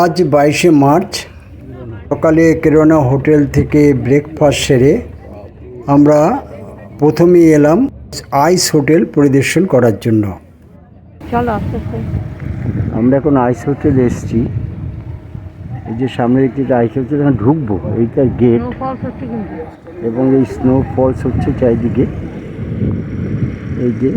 আজ বাইশে মার্চ সকালে কেরোনা হোটেল থেকে ব্রেকফাস্ট সেরে আমরা প্রথমেই এলাম আইস হোটেল পরিদর্শন করার জন্য। চলো আস্তে আস্তে আমরা এখন আইস হোটেলে এসেছি। এই যে সামনে একটি আইস হোটেল এখানে ঢুকবো। এইটার গেট স্নোফলস হচ্ছে কিন্তু। এবং এই স্নো ফলস হচ্ছে চারিদিকে। এই যে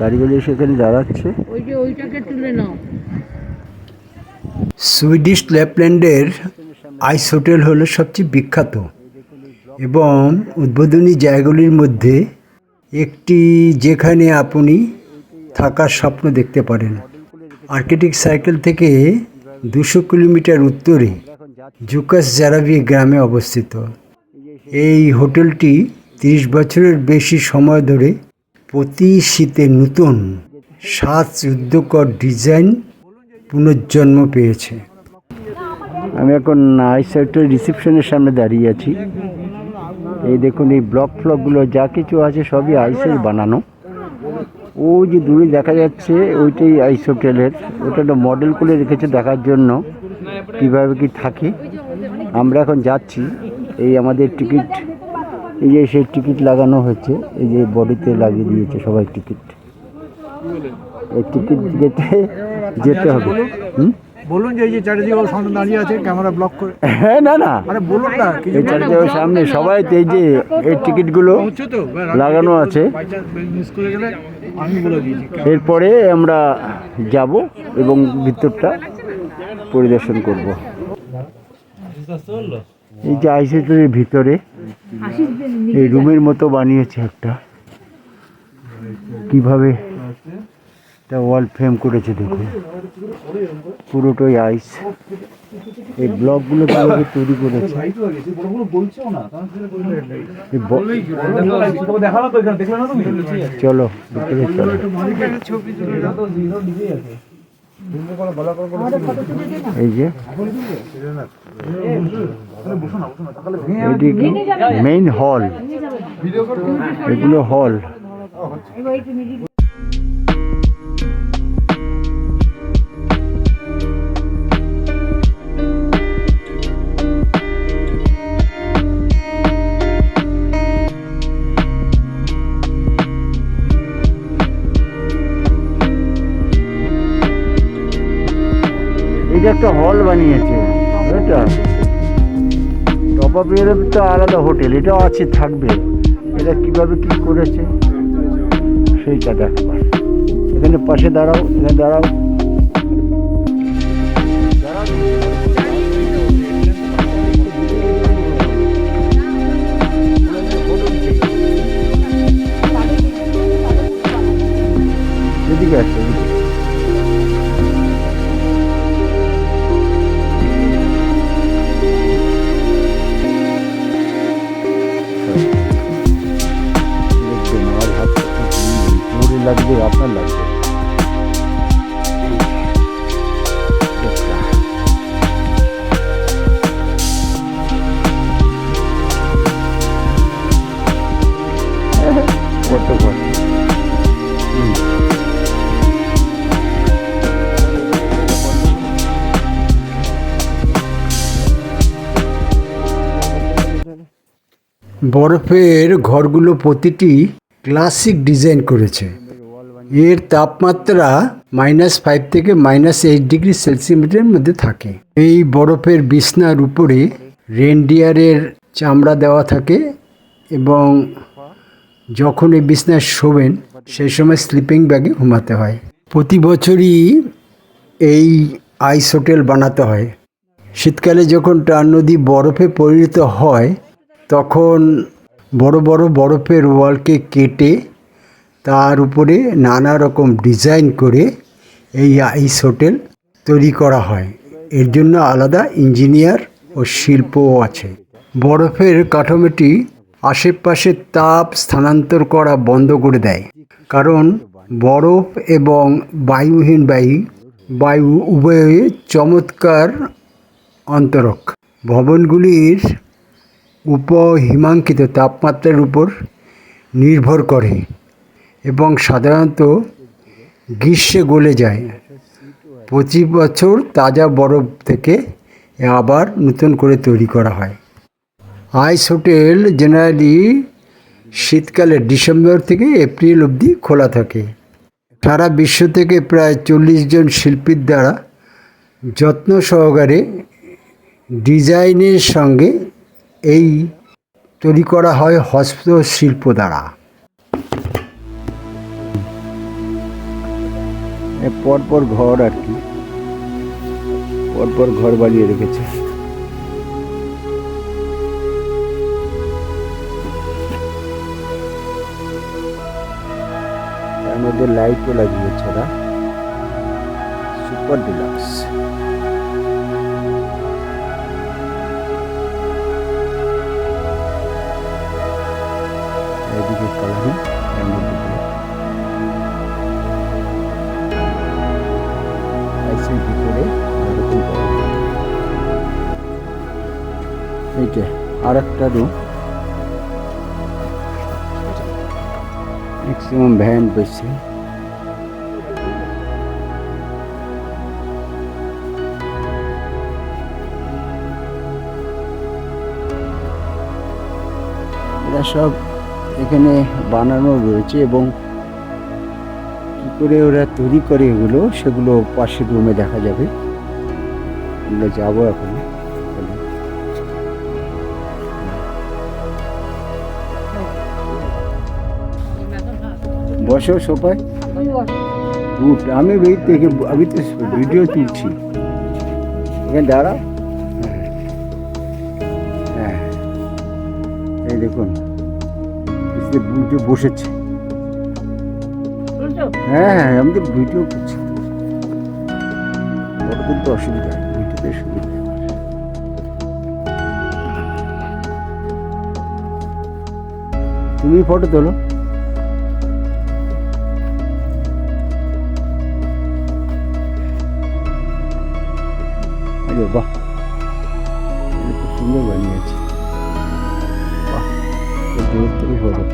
গাড়িগুলো সেখানে দাঁড়াচ্ছে। ওই যে ওইটাকে তুলে নাও। সুইডিশ ল্যাপল্যান্ডের আইস হোটেল হলো সবচেয়ে বিখ্যাত এবং উদ্বোধনী জায়গাগুলির মধ্যে একটি যেখানে আপনি থাকার স্বপ্ন দেখতে পারেন। আর্কিটেক সাইকেল থেকে দুশো কিলোমিটার উত্তরে জুকাস জারাবি গ্রামে অবস্থিত। এই হোটেলটি তিরিশ বছরের বেশি সময় ধরে প্রতি শীতে নতুন সাত যুদ্ধকর ডিজাইন পুনর্জন্ম পেয়েছে। আমি এখন আইসাইটের রিসেপশনের সামনে দাঁড়িয়ে আছি। এই দেখুন, এই ব্লক ফ্লকগুলো যা কিছু আছে সবই আইসের বানানো। ও যে দূরে দেখা যাচ্ছে, ওইটাই আইস হোটেলের ওটা একটা মডেল করে রেখেছে দেখার জন্য, কীভাবে কি থাকে। আমরা এখন যাচ্ছি, এই আমাদের টিকিট এই যে সেই টিকিট লাগানো হয়েছে এই যে বডিতে লাগিয়ে দিয়েছে সবাই টিকিট। এই টিকিট যেতে যেতে হবে। হুম? বলুন যে এই যে চারিদিকে ওর সামনে দাঁড়িয়ে আছে ক্যামেরা ব্লক করে। হ্যাঁ না না। আরে বলুন না এই চারিদিকে সামনে সবাই তো এই যে এই টিকিটগুলো লাগানো আছে। এরপরে আমরা যাব এবং ভিতরটা পরিদর্শন করব। এই যে আইসিটির ভিতরে এই রুমের মতো বানিয়েছে একটা। কীভাবে তা ওয়াল ফ্রেম করেছে দেখুন পুরোটাই আইস এই ব্লকগুলো কীভাবে তৈরি করেছে? এই ব- দেখাল তো এখানে দেখলে না তুমি? চলো চলো। এই যে মেইন হল এগুলো হল একটা হল বানিয়েছে। এটা। টপ তো আলাদা হোটেল এটাও আছে, থাকবে। এটা কীভাবে কি করেছে? সেইটা দেখবার এখানে পাশে দাঁড়াও, এখানে দাঁড়াও। এদিকে আসো লাগবে আপনার লাগবে। বরফের ঘরগুলো প্রতিটি ক্লাসিক ডিজাইন করেছে এর তাপমাত্রা মাইনাস ফাইভ থেকে মাইনাস এইট ডিগ্রি সেলসিয়াসের মধ্যে থাকে। এই বরফের বিছনার উপরে রেনডিয়ারের চামড়া দেওয়া থাকে এবং যখন এই বিছনায় শোবেন, সেই সময় স্লিপিং ব্যাগে ঘুমাতে হয়। প্রতি বছরই এই আইস হোটেল বানাতে হয়। শীতকালে যখন টান নদী বরফে পরিণত হয়, তখন বড় বড় বরফের ওয়ালকে কেটে তার উপরে নানা রকম ডিজাইন করে এই আইস হোটেল তৈরি করা হয়। এর জন্য আলাদা ইঞ্জিনিয়ার ও শিল্পও আছে। বরফের কাঠামোটি আশেপাশে তাপ স্থানান্তর করা বন্ধ করে দেয়। কারণ বরফ এবং বায়ুহীন বায়ু বায়ু উভয়ে চমৎকার অন্তরক। ভবনগুলির উপহিমাঙ্কিত তাপমাত্রার উপর নির্ভর করে। এবং সাধারণত গ্রীষ্মে গলে যায়। প্রতি বছর তাজা বরফ থেকে আবার নতুন করে তৈরি করা হয়। আইস হোটেল জেনারেলি শীতকালে ডিসেম্বর থেকে এপ্রিল অবধি খোলা থাকে। সারা বিশ্ব থেকে প্রায় চল্লিশ জন শিল্পীর দ্বারা যত্ন সহকারে ডিজাইনের সঙ্গে এই তৈরি করা হয় হস্তশিল্প দ্বারা। পরপর ঘর আর কি। পরপর ঘর বানিয়ে রেখেছে। তার মধ্যে লাইটও লাগিয়েছে ওরা। সুপার ডিলাক্স আর একটা রুম ম্যাক্সিমাম ভ্যান বসছে এরা সব এখানে বানানো রয়েছে এবং কী করে ওরা তৈরি করে এগুলো, সেগুলো পাশের রুমে দেখা যাবে। আমরা যাব এখন। বসো সোফায় উঠ আমি এই থেকে আমি তো ভিডিও তুলছি। এখানে দাঁড়া হ্যাঁ। এই দেখুন উঠে বসেছে। হ্যাঁ হ্যাঁ আমি তো ভিডিও করছি। ওটা কিন্তু অসুবিধা ভিডিওতে সুবিধা তুমি ফটো তোলো। আরে বাহ বানিয়েছে বাহ খুব দূর থেকে ফটো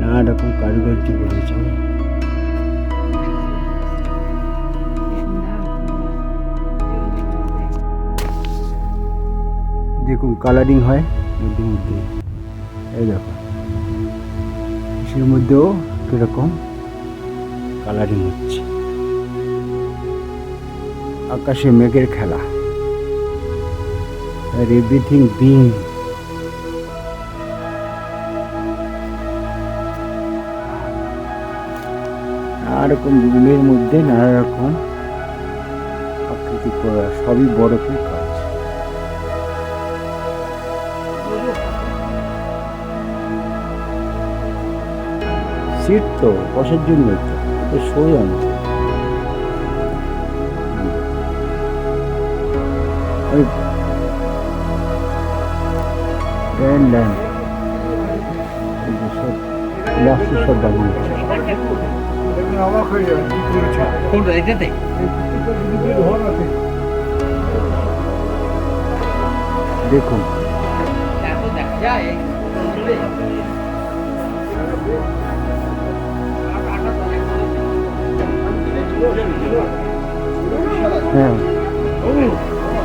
নানা রকম কারুকার্য করেছে দেখুন কালারিং হয় মধ্যে মধ্যে এই দেখো সে মধ্যেও কীরকম কালারিং হচ্ছে আকাশে মেঘের খেলা। আর এভরিথিং বিং নানা রকম রুমের মধ্যে নানা রকম আকৃতি করা সবই বরফের কাজ। সিট তো বসার জন্য তো শোয় না ল্যান্ড ল্যান্ড সব লাস্টে সব বানিয়েছে অবাক হয়ে যাবে কি করেছে কোনটা এটাতে ঘর আছে দেখুন হ্যাঁ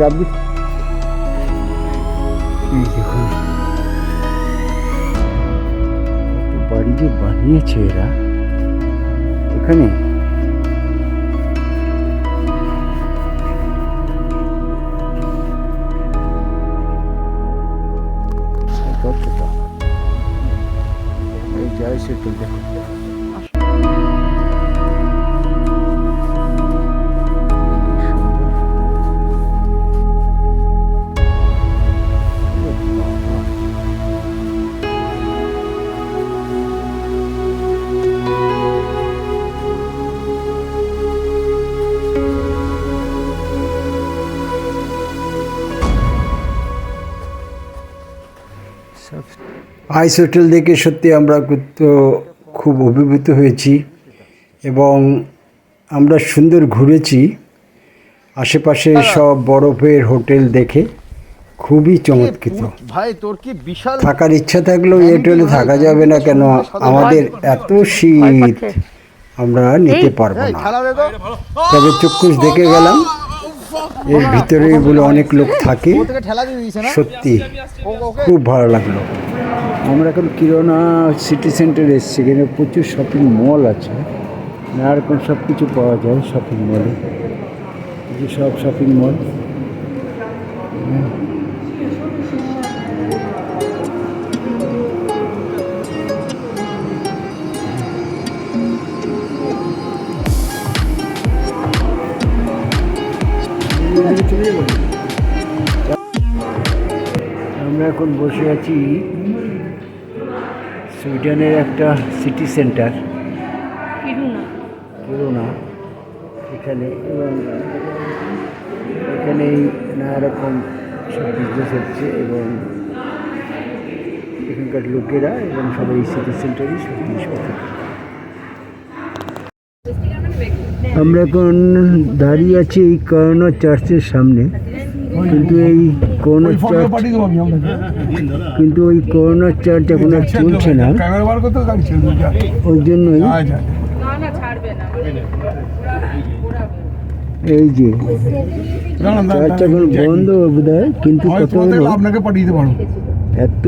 যাবি? এই দেখুন। বাড়ি যে বানিয়েছে এরা। এখানে যায় সেটা দেখো। আইস হোটেল দেখে সত্যি আমরা তো খুব অভিভূত হয়েছি এবং আমরা সুন্দর ঘুরেছি। আশেপাশে সব বরফের হোটেল দেখে খুবই চমৎকৃত। ভাই তোর কি বিশাল থাকার ইচ্ছা থাকলেও এই হোটেলে থাকা যাবে না কেন? আমাদের এত শীত। আমরা নিতে পারব না। তবে চক্ষুষ দেখে গেলাম। এর ভিতরে এগুলো অনেক লোক থাকে। সত্যি, খুব ভালো লাগল। আমরা এখন কিরোনা সিটি সেন্টারে এসেছি, এখানে প্রচুর শপিং মল আছে। নানা রকম সব কিছু পাওয়া যায় শপিং মলে সব শপিং মল আমরা এখন বসে আছি সুইডেনের একটা সিটি সেন্টার। কিরুনা। কিরোনা। এখানে এবং এখানেই নানা রকম সব বিজনেস হচ্ছে এবং এখানকার লোকেরা এবং সবাই এই সিটি সেন্টারই সব জিনিসপত্র কেনে। আমরা এখন দাঁড়িয়ে আছি এই করোনা চার্চের সামনে। কিন্তু এই করোনা চার্চ কিন্তু ওই করোনা চার্চ এখন আর চলছে না। ওই জন্যই আচ্ছা এই যে চার্চ এখন বন্ধ বোধ হয় কিন্তু আপনাকে পাঠিয়ে দিতে পারব এত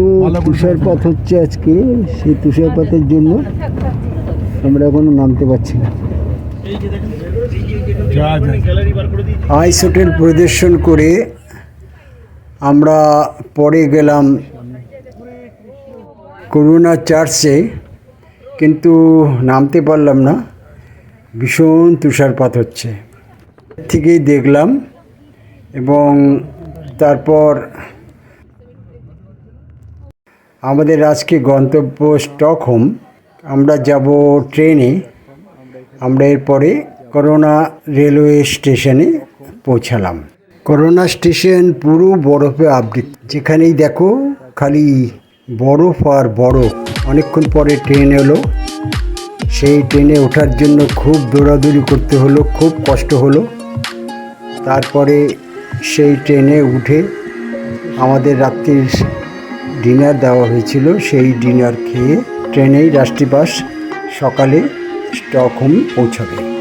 তুষারপাত হচ্ছে আজকে সেই তুষারপাতের জন্য আমরা এখনও নামতে পারছি না। আইস হোটেল পরিদর্শন করে আমরা পরে গেলাম করুণা চার্চে, কিন্তু নামতে পারলাম না। ভীষণ তুষারপাত হচ্ছে। থেকেই দেখলাম এবং তারপর আমাদের আজকে গন্তব্য স্টকহোম। আমরা যাব ট্রেনে। আমরা এরপরে করোনা রেলওয়ে স্টেশনে পৌঁছালাম। করোনা স্টেশন পুরো বরফে আবৃত। যেখানেই দেখো খালি বরফ আর বরফ। অনেকক্ষণ পরে ট্রেন এলো। সেই ট্রেনে ওঠার জন্য খুব দৌড়াদৌড়ি করতে হলো, খুব কষ্ট হলো। তারপরে সেই ট্রেনে উঠে আমাদের রাত্রির ডিনার দেওয়া হয়েছিল। সেই ডিনার খেয়ে ট্রেনেই রাষ্ট্রীবাস সকালে স্টকহোম পৌঁছাবে।